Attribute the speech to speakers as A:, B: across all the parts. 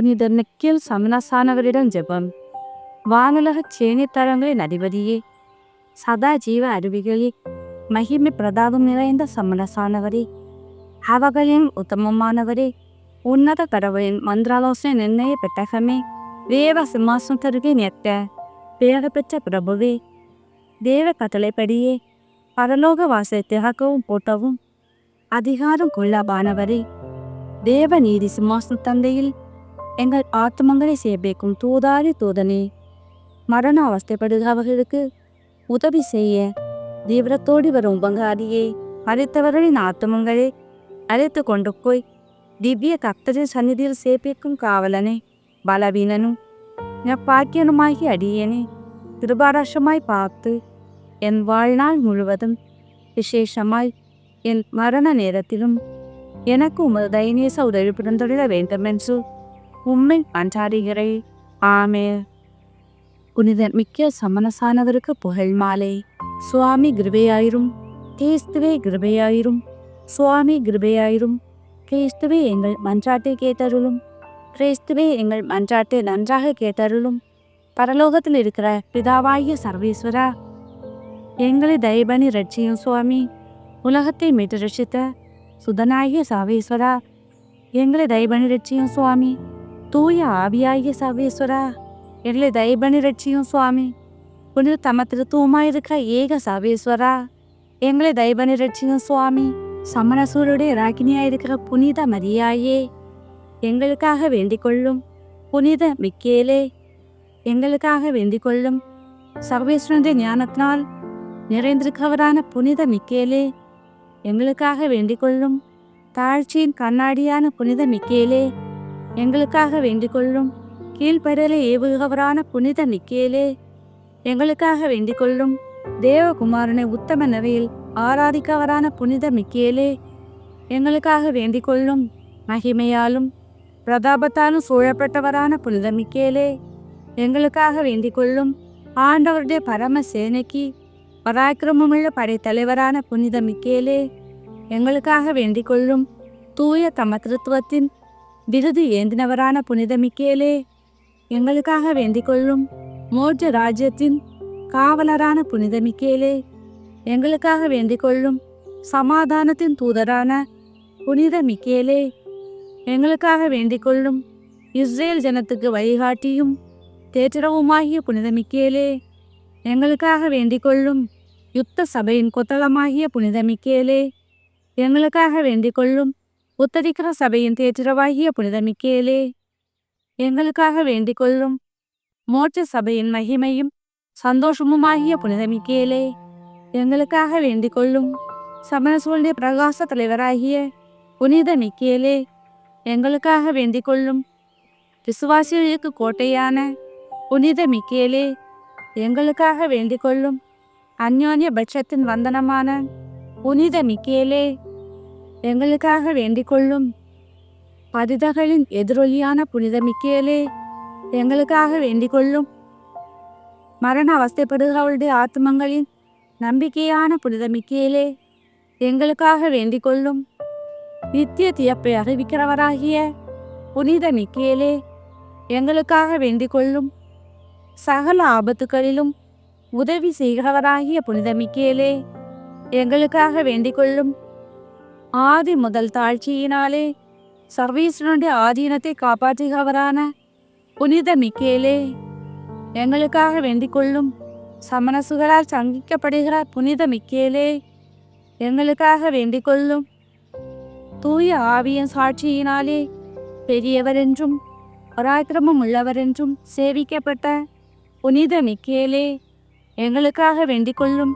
A: புனித நிக்கில் சமணசானவரிடம் ஜெபம் வானுலக சேனித்தரங்களின் அதிபதியே சதா ஜீவ அருவிகளே மகிமை பிரதாபம் நிறைந்த சமணசானவரே அவர்களின் உத்தமமானவரே உன்னத கடவுளின் மந்திராலோசனை நிர்ணய பெட்டகமே தேவ சிம்மாசனத்திற்கு நிற்க பேர பெற்ற பிரபுவே தேவ கட்டளைப்படியே பரலோக வாசலை திறக்கவும் போட்டவும் அதிகாரம் கொள்ளாபானவரே தேவ நீதி சிம்மாசன தந்தையில் எங்கள் ஆத்மங்களை சேர்ப்பிக்கும் தூதாரி தூதனே மரண அவஸ்தைப்படுகிறவர்களுக்கு உதவி செய்ய தீவிரத்தோடு வரும் உபங்காரியை மறித்தவர்களின் ஆத்மங்களை அழைத்து கொண்டு போய் திவ்ய கர்த்தரின் சந்நிதியில் சேர்ப்பிக்கும் காவலனே பலவீனனும் பாக்கியனுமாகி அடியேனே கிருபாரசமாய் பார்த்து என் வாழ்நாள் முழுவதும் விசேஷமாய் என் மரண நேரத்திலும் எனக்கு உமது தைநேச உதவி புரிந்துள்ள வேண்டுமென்று உம்மை அன்றாடுகிறேன் ஆமே புனிதர் மிக்க சமணசானவருக்கு புகழ் மாலை. சுவாமி கிருபையாயிரும். கிறிஸ்துவே கிருபையாயிரும். சுவாமி கிருபையாயிரும். கிறிஸ்துவே எங்கள் மன்றாட்டை கேட்டருளும். கிறிஸ்துவே எங்கள் மன்றாட்டை நன்றாக கேட்டருளும். பரலோகத்தில் இருக்கிற பிதாவாகிய சர்வேஸ்வரா எங்களை தயபணி ரட்சியும் சுவாமி. உலகத்தை மீட்டு ரட்சித்த சுதனாகிய சர்வேஸ்வரா எங்களை தயபணி ரட்சியும் சுவாமி. தூய ஆவியாகிய சர்வேஸ்வரா எங்களை தயபனி ரட்சியும் சுவாமி. புனித தம திருத்துவமாயிருக்கிற ஏக சர்வேஸ்வரா எங்களை தயபனி ரட்சியும் சுவாமி. சமணசூருடைய ராக்கினியாயிருக்கிற புனித மரியாயே எங்களுக்காக வேண்டிக் கொள்ளும் புனித மிக்கேலே எங்களுக்காக வேண்டிக் கொள்ளும் சர்வேஸ்வரனுடைய ஞானத்தினால் நிறைந்திருக்கவரான புனித மிக்கேலே எங்களுக்காக வேண்டிக் கொள்ளும் தாழ்ச்சியின் கண்ணாடியான புனித மிக்கேலே எங்களுக்காக வேண்டிக் கொள்ளும் கீழ்ப்படலை ஏவுகிறவரான புனித மிக்கேலே எங்களுக்காக வேண்டிக் கொள்ளும் தேவகுமாரனை உத்தம நிலையில் ஆராதிக்கவரான புனித மிக்கேலே எங்களுக்காக வேண்டிக் கொள்ளும் மகிமையாலும் பிரதாபத்தாலும் சூழப்பட்டவரான புனித மிக்கேலே எங்களுக்காக வேண்டிக் கொள்ளும் ஆண்டவருடைய பரம சேனைக்கு பராக்கிரமமுள்ள படைத்தலைவரான புனித மிக்கேலே எங்களுக்காக வேண்டிக் கொள்ளும் தூய தம திருத்துவத்தின் விருது ஏந்தினவரான புனித மிக்கேலே எங்களுக்காக வேண்டிக் கொள்ளும் மோட்ச ராஜ்யத்தின் காவலரான புனித மிக்கேலே எங்களுக்காக வேண்டிக் கொள்ளும் சமாதானத்தின் தூதரான புனித மிக்கேலே எங்களுக்காக வேண்டிக் கொள்ளும் இஸ்ரேல் ஜனத்துக்கு வழிகாட்டியும் தேற்றவுமாகிய புனித மிக்கேலே எங்களுக்காக வேண்டிக் கொள்ளும் யுத்த சபையின் கொத்தளமாகிய புனித மிக்கேலே எங்களுக்காக வேண்டிக் கொள்ளும் உத்தரிக்கிற சபையின் தேற்றவாகிய புனித மிக்கேலே எங்களுக்காக வேண்டிக் கொள்ளும் மோட்ச சபையின் மகிமையும் சந்தோஷமுமாகிய புனித மிக்கேலே எங்களுக்காக வேண்டிக் கொள்ளும் சமணசூழ்நிலை பிரகாச தலைவராகிய புனித மிக்கேலே எங்களுக்காக வேண்டிக் கொள்ளும் விசுவாசிகளுக்கு கோட்டையான புனித மிக்கேலே எங்களுக்காக வேண்டிக் கொள்ளும் அந்யோன்ய பட்சத்தின் வந்தனமான புனித மிக்கேலே எங்களுக்காக வேண்டிக் கொள்ளும் பதிதகளின் எதிரொலியான புனித மிக்கேலே எங்களுக்காக வேண்டிக் கொள்ளும் மரண அவஸ்தைப்படுகிறவளுடைய ஆத்மங்களின் நம்பிக்கையான புனித மிக்கேலே எங்களுக்காக வேண்டிக் கொள்ளும் நித்திய தியப்பை அறிவிக்கிறவராகிய புனித மிக்கேலே எங்களுக்காக வேண்டிக் கொள்ளும் சகல ஆபத்துகளிலும் உதவி செய்கிறவராகிய புனித மிக்கேலே எங்களுக்காக வேண்டிக் கொள்ளும் ஆதி முதல் தாழ்ச்சியினாலே சர்வீஸ்வரனுடைய ஆதீனத்தை காப்பாற்றுகிறவரான புனித மிக்கேலே எங்களுக்காக வேண்டிக் கொள்ளும் சமணசுகளால் சங்கிக்கப்படுகிற புனித மிக்கேலே எங்களுக்காக வேண்டிக் கொள்ளும் தூய ஆவியின் சாட்சியினாலே பெரியவரென்றும் பராக்கிரமம் உள்ளவரென்றும் சேவிக்கப்பட்ட புனித மிக்கேலே எங்களுக்காக வேண்டிக் கொள்ளும்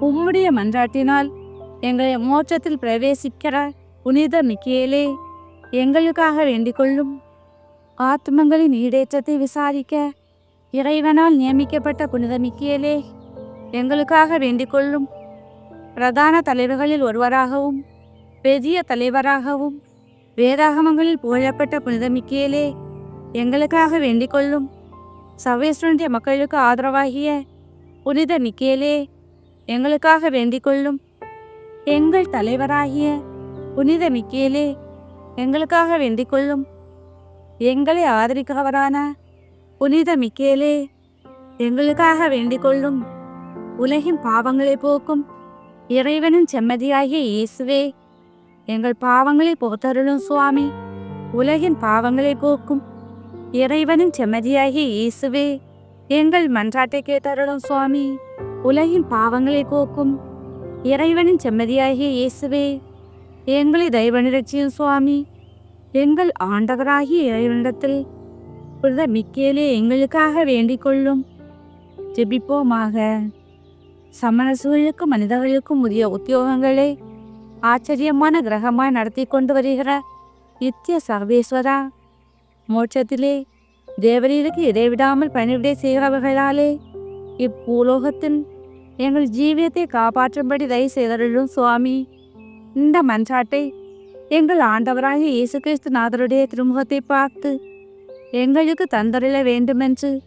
A: உம்முடைய மன்றாட்டினால் எங்களை மோட்சத்தில் பிரவேசிக்கிற புனித மிக்கேலே எங்களுக்காக வேண்டிக்கொள்ளும் ஆத்மங்களின் ஈடேற்றத்தை விசாரிக்க இறைவனால் நியமிக்கப்பட்ட புனித மிக்கேலே எங்களுக்காக வேண்டிக்கொள்ளும் பிரதான தலைவர்களில் ஒருவராகவும் பெரிய தலைவராகவும் வேதாகமங்களில் புகழப்பட்ட புனித மிக்கேலே எங்களுக்காக வேண்டிக்கொள்ளும் கொள்ளும் மக்களுக்கு ஆதரவாகிய புனித மிக்கேலே எங்களுக்காக வேண்டிக்கொள்ளும் எங்கள் தலைவராகிய புனித மிக்கேலே எங்களுக்காக வேண்டிக் கொள்ளும் எங்களை ஆதரிக்கிறவரான புனித மிக்கேலே எங்களுக்காக வேண்டிக் கொள்ளும் உலகின் பாவங்களை போக்கும் இறைவனின் செம்மதியாகிய இயேசுவே எங்கள் பாவங்களை போத்தருளும் சுவாமி. உலகின் பாவங்களை போக்கும் இறைவனின் செம்மதியாகிய இயேசுவே எங்கள் மன்றாட்டை கேட்டருளும் சுவாமி. உலகின் பாவங்களை போக்கும் இறைவனின் செம்மதியாகிய இயேசுவே எங்களை தயவனிரட்சியும் சுவாமி எங்கள் ஆண்டவராகிய இறைவனிடத்தில் புனித மிக்கேலே எங்களுக்காக வேண்டிக் கொள்ளும். ஜெபிப்போமாக. சமரசுகளுக்கும் மனிதர்களுக்கும் உரிய உத்தியோகங்களை ஆச்சரியமான கிரகமாய் நடத்தி கொண்டு வருகிற நித்திய சர்வேஸ்வரா மோட்சத்திலே தேவரீருக்கு இடைவிடாமல் பணிவிடை செய்கிறவர்களாலே இப்பூலோகத்தின் எங்கள் ஜீவியத்தை காப்பாற்றும்படி தயவு செய்தருளும் சுவாமி. இந்த மன்றாட்டை எங்கள் ஆண்டவராகிய இயேசு கிறிஸ்து நாதருடைய திருமுகத்தை பார்த்து எங்களுக்கு தந்தரில வேண்டுமென்று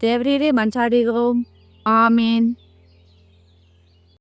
A: தேவரீரே மன்றாடுகிறோம். ஆமேன்.